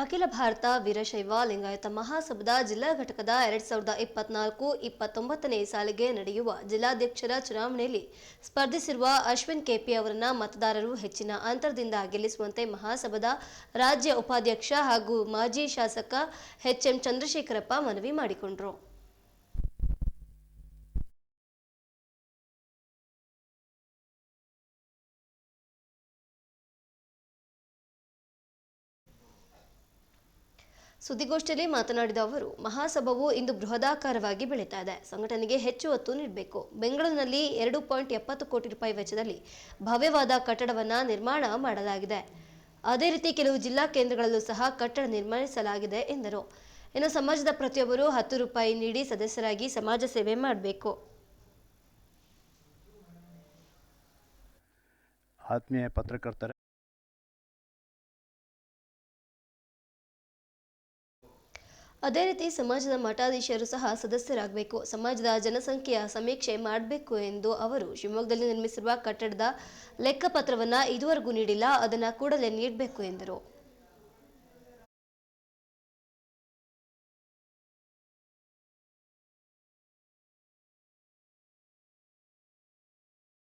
ಅಖಿಲ ಭಾರತ ವೀರಶೈವ ಲಿಂಗಾಯತ ಮಹಾಸಭಾದ ಜಿಲ್ಲಾ ಘಟಕದ ಎರಡ್ ಸಾವಿರದ ಇಪ್ಪತ್ನಾಲ್ಕು ಇಪ್ಪತ್ತೊಂಬತ್ತನೇ ಸಾಲಿಗೆ ನಡೆಯುವ ಜಿಲ್ಲಾಧ್ಯಕ್ಷರ ಚುನಾವಣೆಯಲ್ಲಿ ಸ್ಪರ್ಧಿಸಿರುವ ಅಶ್ವಿನ್ ಕೆಪಿ ಅವರನ್ನ ಮತದಾರರು ಹೆಚ್ಚಿನ ಅಂತರದಿಂದ ಗೆಲ್ಲಿಸುವಂತೆ ಮಹಾಸಭಾದ ರಾಜ್ಯ ಉಪಾಧ್ಯಕ್ಷ ಹಾಗೂ ಮಾಜಿ ಶಾಸಕ ಎಚ್ಎಂ ಚಂದ್ರಶೇಖರಪ್ಪ ಮನವಿ ಮಾಡಿಕೊಂಡರು. ಸುದ್ದಿಗೋಷ್ಠಿಯಲ್ಲಿ ಮಾತನಾಡಿದ ಅವರು, ಮಹಾಸಭಾವು ಇಂದು ಬೃಹದಾಕಾರವಾಗಿ ಬೆಳೀತಾ ಇದೆ. ಸಂಘಟನೆಗೆ ಹೆಚ್ಚು ಒತ್ತು ನೀಡಬೇಕು. ಬೆಂಗಳೂರಿನಲ್ಲಿ ಎರಡು ಪಾಯಿಂಟ್ ಎಪ್ಪತ್ತು ಕೋಟಿ ರೂಪಾಯಿ ವೆಚ್ಚದಲ್ಲಿ ಭವ್ಯವಾದ ಕಟ್ಟಡವನ್ನ ನಿರ್ಮಾಣ ಮಾಡಲಾಗಿದೆ. ಅದೇ ರೀತಿ ಕೆಲವು ಜಿಲ್ಲಾ ಕೇಂದ್ರಗಳಲ್ಲೂ ಸಹ ಕಟ್ಟಡ ನಿರ್ಮಿಸಲಾಗಿದೆ ಎಂದರು. ಇನ್ನು ಸಮಾಜದ ಪ್ರತಿಯೊಬ್ಬರು ಹತ್ತು ರೂಪಾಯಿ ನೀಡಿ ಸದಸ್ಯರಾಗಿ ಸಮಾಜ ಸೇವೆ ಮಾಡಬೇಕು. ಆತ್ಮೀಯ ಪತ್ರಕರ್ತರ ಅದೇ ರೀತಿ ಸಮಾಜದ ಮಠಾಧೀಶರು ಸಹ ಸದಸ್ಯರಾಗಬೇಕು. ಸಮಾಜದ ಜನಸಂಖ್ಯೆಯ ಸಮೀಕ್ಷೆ ಮಾಡಬೇಕು ಎಂದು ಅವರು ಶಿವಮೊಗ್ಗದಲ್ಲಿ ನಿರ್ಮಿಸಿರುವ ಕಟ್ಟಡದ ಲೆಕ್ಕಪತ್ರವನ್ನ ಇದುವರೆಗೂ ನೀಡಿಲ್ಲ. ಅದನ್ನ ಕೂಡಲೇ ನೀಡಬೇಕು ಎಂದರು.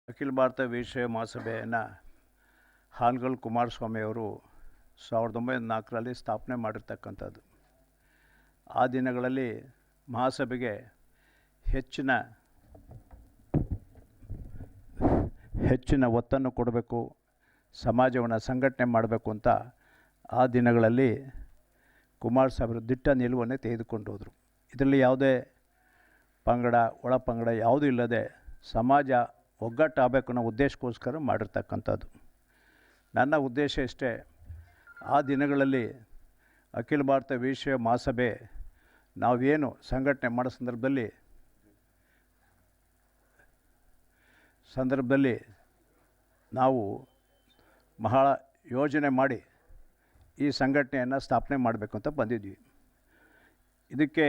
ಅಖಿಲ ಭಾರತ ವೀರಶೈವ ಮಹಾಸಭೆಯನ್ನು ಹಾನ್ಗಲ್ ಕುಮಾರಸ್ವಾಮಿ ಅವರು ಸಾವಿರದ ಒಂಬೈನೂರ ನಾಲ್ಕರಲ್ಲಿ ಸ್ಥಾಪನೆ ಮಾಡಿರ್ತಕ್ಕಂಥದ್ದು. ಆ ದಿನಗಳಲ್ಲಿ ಮಹಾಸಭೆಗೆ ಹೆಚ್ಚಿನ ಹೆಚ್ಚಿನ ಒತ್ತನ್ನು ಕೊಡಬೇಕು, ಸಮಾಜವನ್ನು ಸಂಘಟನೆ ಮಾಡಬೇಕು ಅಂತ ಆ ದಿನಗಳಲ್ಲಿ ಕುಮಾರ್ ಸಾಹೇಬರು ದಿಟ್ಟ ನಿಲುವನ್ನು ತೆಗೆದುಕೊಂಡು ಹೋದರು. ಇದರಲ್ಲಿ ಯಾವುದೇ ಪಂಗಡ, ಒಳ ಪಂಗಡ ಯಾವುದೂ ಇಲ್ಲದೆ ಸಮಾಜ ಒಗ್ಗಟ್ಟಾಗಬೇಕು ಅನ್ನೋ ಉದ್ದೇಶಕ್ಕೋಸ್ಕರ ಮಾಡಿರ್ತಕ್ಕಂಥದ್ದು. ನನ್ನ ಉದ್ದೇಶ ಇಷ್ಟೇ, ಆ ದಿನಗಳಲ್ಲಿ ಅಖಿಲ ಭಾರತ ವಿಶ್ವ ಮಹಾಸಭೆ ನಾವೇನು ಸಂಘಟನೆ ಮಾಡೋ ಸಂದರ್ಭದಲ್ಲಿ ಸಂದರ್ಭದಲ್ಲಿ ನಾವು ಬಹಳ ಯೋಜನೆ ಮಾಡಿ ಈ ಸಂಘಟನೆಯನ್ನು ಸ್ಥಾಪನೆ ಮಾಡಬೇಕು ಅಂತ ಬಂದಿದ್ವಿ. ಇದಕ್ಕೆ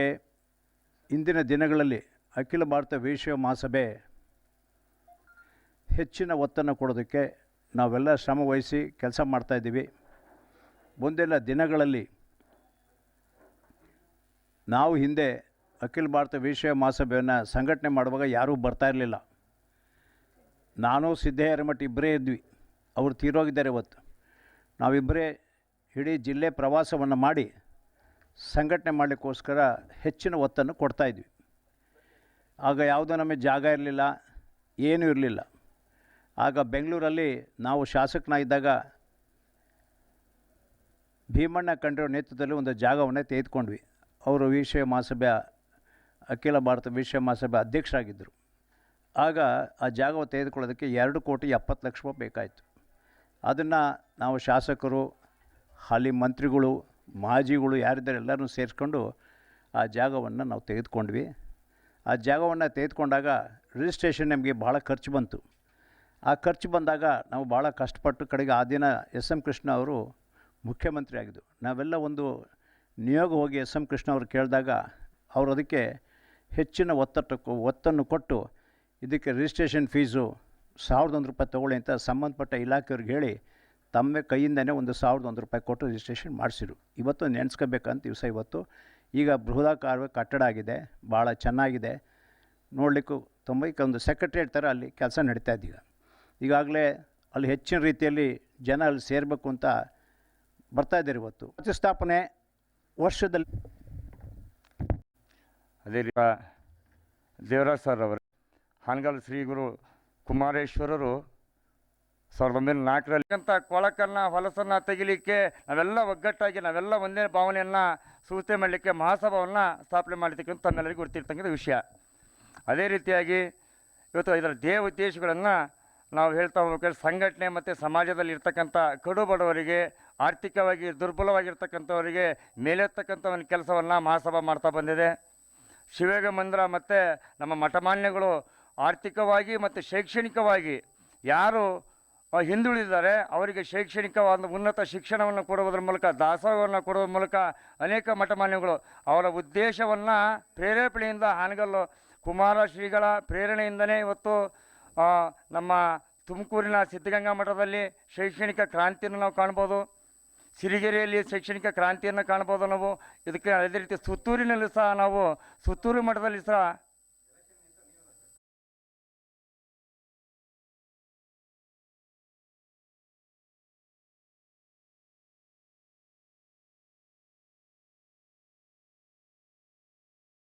ಇಂದಿನ ದಿನಗಳಲ್ಲಿ ಅಖಿಲ ಭಾರತ ವೈಶ್ವ ಮಹಾಸಭೆ ಹೆಚ್ಚಿನ ಒತ್ತನ್ನು ಕೊಡೋದಕ್ಕೆ ನಾವೆಲ್ಲ ಶ್ರಮವಹಿಸಿ ಕೆಲಸ ಮಾಡ್ತಾಯಿದ್ದೀವಿ ಮುಂದೆಲ್ಲ ದಿನಗಳಲ್ಲಿ ನಾವು ಹಿಂದೆ ಅಖಿಲ ಭಾರತ ವಿಷಯ ಮಹಾಸಭೆಯನ್ನು ಸಂಘಟನೆ ಮಾಡುವಾಗ ಯಾರೂ ಬರ್ತಾ ಇರಲಿಲ್ಲ. ನಾನು ಸಿದ್ದಯ್ಯರಮಠ ಇಬ್ಬರೇ ಇದ್ವಿ. ಅವರು ತೀರೋಗಿದ್ದಾರೆ ಇವತ್ತು. ನಾವಿಬ್ಬರೇ ಇಡೀ ಜಿಲ್ಲೆ ಪ್ರವಾಸವನ್ನು ಮಾಡಿ ಸಂಘಟನೆ ಮಾಡಲಿಕ್ಕೋಸ್ಕರ ಹೆಚ್ಚಿನ ಒತ್ತನ್ನು ಕೊಡ್ತಾಯಿದ್ವಿ ಆಗ ಯಾವುದೋ ನಮಗೆ ಜಾಗ ಇರಲಿಲ್ಲ, ಏನೂ ಇರಲಿಲ್ಲ. ಆಗ ಬೆಂಗಳೂರಲ್ಲಿ ನಾವು ಶಾಸಕನಾಗಿದ್ದಾಗ ಭೀಮಣ್ಣ ಕಂಡ್ರ ನೇತೃತ್ವದಲ್ಲಿ ಒಂದು ಜಾಗವನ್ನು ತೆಗೆದುಕೊಂಡ್ವಿ. ಅವರು ವಿಷಯ ಮಹಾಸಭೆ ಅಖಿಲ ಭಾರತ ವಿಷಯ ಮಹಾಸಭೆ ಅಧ್ಯಕ್ಷರಾಗಿದ್ದರು. ಆಗ ಆ ಜಾಗವನ್ನು ತೆಗೆದುಕೊಳ್ಳೋದಕ್ಕೆ ಎರಡು ಕೋಟಿ ಎಪ್ಪತ್ತು ಲಕ್ಷ ರೂಪಾಯಿ ಬೇಕಾಯಿತು. ಅದನ್ನು ನಾವು ಶಾಸಕರು, ಹಾಲಿ ಮಂತ್ರಿಗಳು, ಮಾಜಿಗಳು ಯಾರಿದ್ದಾರೆ ಎಲ್ಲರೂ ಸೇರಿಸ್ಕೊಂಡು ಆ ಜಾಗವನ್ನು ನಾವು ತೆಗೆದುಕೊಂಡ್ವಿ. ಆ ಜಾಗವನ್ನು ತೆಗೆದುಕೊಂಡಾಗ ರಿಜಿಸ್ಟ್ರೇಷನ್ ನಮಗೆ ಭಾಳ ಖರ್ಚು ಬಂತು. ಆ ಖರ್ಚು ಬಂದಾಗ ನಾವು ಭಾಳ ಕಷ್ಟಪಟ್ಟು ಕಡೆಗೆ ಆ ದಿನ ಎಸ್ ಎಂ ಕೃಷ್ಣ ಅವರು ಮುಖ್ಯಮಂತ್ರಿ ಆಗಿದ್ದು. ನಾವೆಲ್ಲ ಒಂದು ನಿಯೋಗ ಹೋಗಿ ಎಸ್ ಎಂ ಕೃಷ್ಣ ಅವರು ಕೇಳಿದಾಗ ಅವರು ಅದಕ್ಕೆ ಹೆಚ್ಚಿನ ಒತ್ತಟ್ಟಕ್ಕೂ ಒತ್ತನ್ನು ಕೊಟ್ಟು ಇದಕ್ಕೆ ರಿಜಿಸ್ಟ್ರೇಷನ್ ಫೀಸು ಸಾವಿರದ ಒಂದು ರೂಪಾಯಿ ತೊಗೊಳ್ಳಿ ಅಂತ ಸಂಬಂಧಪಟ್ಟ ಇಲಾಖೆಯವ್ರಿಗೆ ಹೇಳಿ ತಮ್ಮ ಕೈಯಿಂದನೇ ಒಂದು ಸಾವಿರದ ಒಂದು ರೂಪಾಯಿ ಕೊಟ್ಟು ರಿಜಿಸ್ಟ್ರೇಷನ್ ಮಾಡಿಸಿರು. ಇವತ್ತು ನೆನೆಸ್ಕೋಬೇಕಂತ ದಿವಸ ಇವತ್ತು. ಈಗ ಬೃಹದಾಕಾರವಾಗಿ ಕಟ್ಟಡ ಆಗಿದೆ, ಭಾಳ ಚೆನ್ನಾಗಿದೆ. ನೋಡಲಿಕ್ಕೂ ತುಂಬ ಈಗ ಒಂದು ಸೆಕ್ರೆಟ್ರಿಯೇಟ್ ಥರ ಅಲ್ಲಿ ಕೆಲಸ ನಡೀತಾ ಇದ್ದೀವಿ ಈಗಾಗಲೇ ಅಲ್ಲಿ ಹೆಚ್ಚಿನ ರೀತಿಯಲ್ಲಿ ಜನ ಅಲ್ಲಿ ಸೇರಬೇಕು ಅಂತ ಬರ್ತಾ ಇದ್ದಾರೆ ಇವತ್ತು. ಪ್ರತಿಷ್ಠಾಪನೆ ವರ್ಷದಲ್ಲಿ ಅದೇ ರೀತಿ ದೇವರಾಜ್ ಸರ್ ಅವರು, ಹಾನಗಲ್ ಶ್ರೀ ಗುರು ಕುಮಾರೇಶ್ವರರು ಸಾವಿರದ ಒಂಬೈನೂರ ನಾಲ್ಕರಲ್ಲಿ ಅಂತ ಕೊಳಕನ್ನು, ಹೊಲಸನ್ನು ತೆಗಿಲಿಕ್ಕೆ ನಾವೆಲ್ಲ ಒಗ್ಗಟ್ಟಾಗಿ, ನಾವೆಲ್ಲ ಒಂದೇ ಭಾವನೆಯನ್ನು ಸೂಚನೆ ಮಾಡಲಿಕ್ಕೆ, ಮಹಾಸಭಾವನ್ನು ಸ್ಥಾಪನೆ ಮಾಡಲಿಕ್ಕೆ ತಮ್ಮೆಲ್ಲರಿಗೂ ಗೊತ್ತಿರ್ತಕ್ಕಂಥ ವಿಷಯ. ಅದೇ ರೀತಿಯಾಗಿ ಇವತ್ತು ಇದರ ದೇವ ಉದ್ದೇಶಗಳನ್ನು ನಾವು ಹೇಳ್ತಾ ಹೋಗ್ಬೇಕಾದ್ರೆ ಸಂಘಟನೆ ಮತ್ತು ಸಮಾಜದಲ್ಲಿ ಇರ್ತಕ್ಕಂಥ ಕಡು ಬಡವರಿಗೆ ಆರ್ಥಿಕವಾಗಿ ದುರ್ಬಲವಾಗಿರ್ತಕ್ಕಂಥವರಿಗೆ ಮೇಲೆತ್ತಕ್ಕಂಥ ಒಂದು ಕೆಲಸವನ್ನು ಮಹಾಸಭಾ ಮಾಡ್ತಾ ಬಂದಿದೆ. ಶಿವೇಗ ಮಂದಿರ ಮತ್ತು ನಮ್ಮ ಮಠಮಾನ್ಯಗಳು ಆರ್ಥಿಕವಾಗಿ ಮತ್ತು ಶೈಕ್ಷಣಿಕವಾಗಿ ಯಾರು ಹಿಂದುಳಿದಿದ್ದಾರೆ ಅವರಿಗೆ ಶೈಕ್ಷಣಿಕವಾದ ಉನ್ನತ ಶಿಕ್ಷಣವನ್ನು ಕೊಡುವುದರ ಮೂಲಕ, ದಾಸೋಹವನ್ನು ಕೊಡುವ ಮೂಲಕ ಅನೇಕ ಮಠಮಾನ್ಯಗಳು ಅವರ ಉದ್ದೇಶವನ್ನು ಪ್ರೇರೇಪಣೆಯಿಂದ ಹಾನಗಲ್ಲು ಕುಮಾರ ಶ್ರೀಗಳ ಪ್ರೇರಣೆಯಿಂದನೇ ಇವತ್ತು ನಮ್ಮ ತುಮಕೂರಿನ ಸಿದ್ಧಗಂಗಾ ಮಠದಲ್ಲಿ ಶೈಕ್ಷಣಿಕ ಕ್ರಾಂತಿಯನ್ನು ನಾವು ಕಾಣ್ಬೋದು. ಸಿರಿಗೆರೆಯಲ್ಲಿ ಶೈಕ್ಷಣಿಕ ಕ್ರಾಂತಿಯನ್ನು ಕಾಣ್ಬೋದು ನಾವು ಇದಕ್ಕೆ ಅದೇ ರೀತಿ ಸುತ್ತೂರಿನಲ್ಲಿ ಸಹ ನಾವು ಸುತ್ತೂರು ಮಠದಲ್ಲಿ ಸಹ